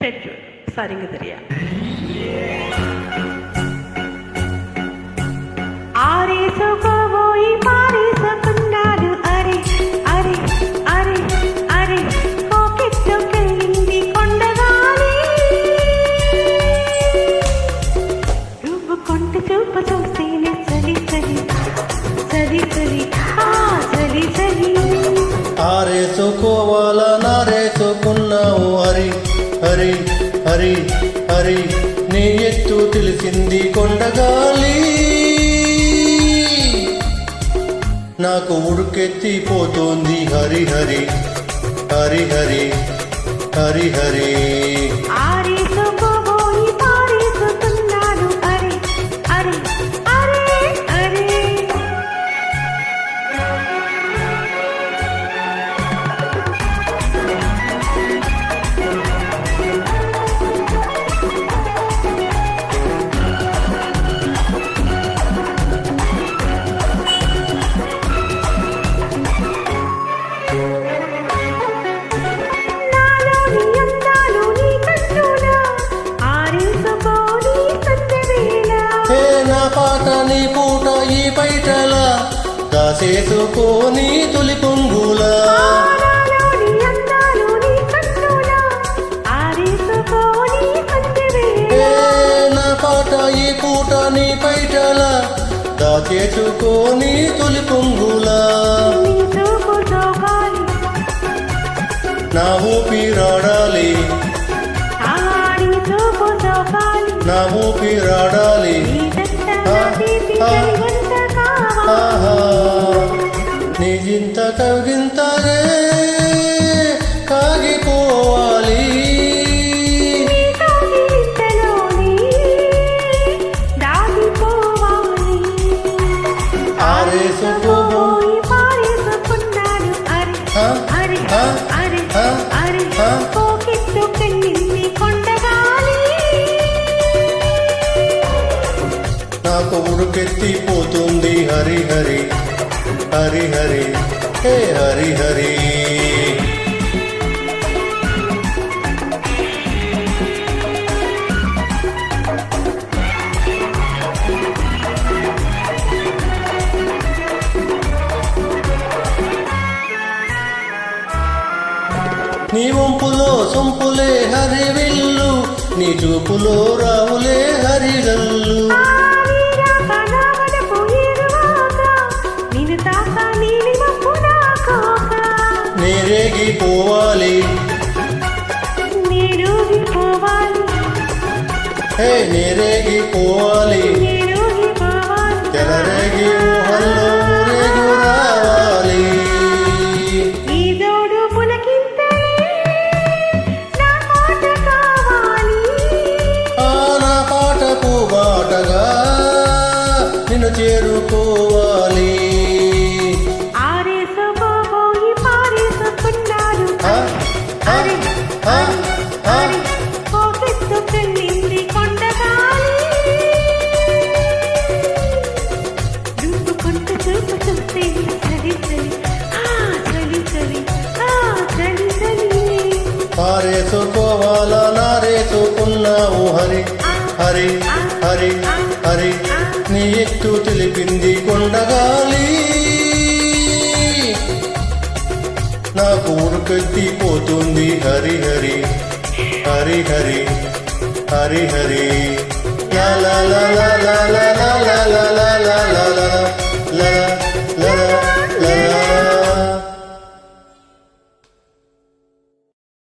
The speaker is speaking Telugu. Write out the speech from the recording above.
பெற்றோர் சரிங்க தெரியா ஆரேசோ கோவோய் சரி சரி ஆ சரி சரி. ஆரேசோ கோவா దారి నీ ఎత్తు తెలిసింది కొండగాలి. నాకు ఉడుకెత్తిపోతోంది హరిహరి హరిహరి హరి పాట నీ పూట ఈ బయటలా దాసేసుకోని తొలి పొంగులా. నీ పాట ఈ పూట నీ బయటలా దాచేసుకోని తొలి పొంగులా. నీ చూపు సోగాలి నా ఊపిరాడాలి నా ఊపిరాడాలి నిజింత కవిగింతరే కాగిపోవాలి ఆరేసు నాకు హరి హరి. హరి హరి. హే హరి హరి. నీ వంపులో సొంపులే హరివిల్లు నీ చూపులో రావులే హరిగల్లు పోవాలి హే నేరేగి పోవాలి చెలరేగి ఊహల్లో రేగు రావాలి నా పాటకు పాటగా నిన్ను చేరుకోవాలి. పారేసుకోవాలా నారేసుకున్నావు హరి హరి హరి హరి నీ ఎత్తు తెలిపింది కొండగాలి నాకు ఉరుకెత్తిపోతుంది హరి హరి హరి హరి హరి హరి లా లా లా లా లా లా లా లా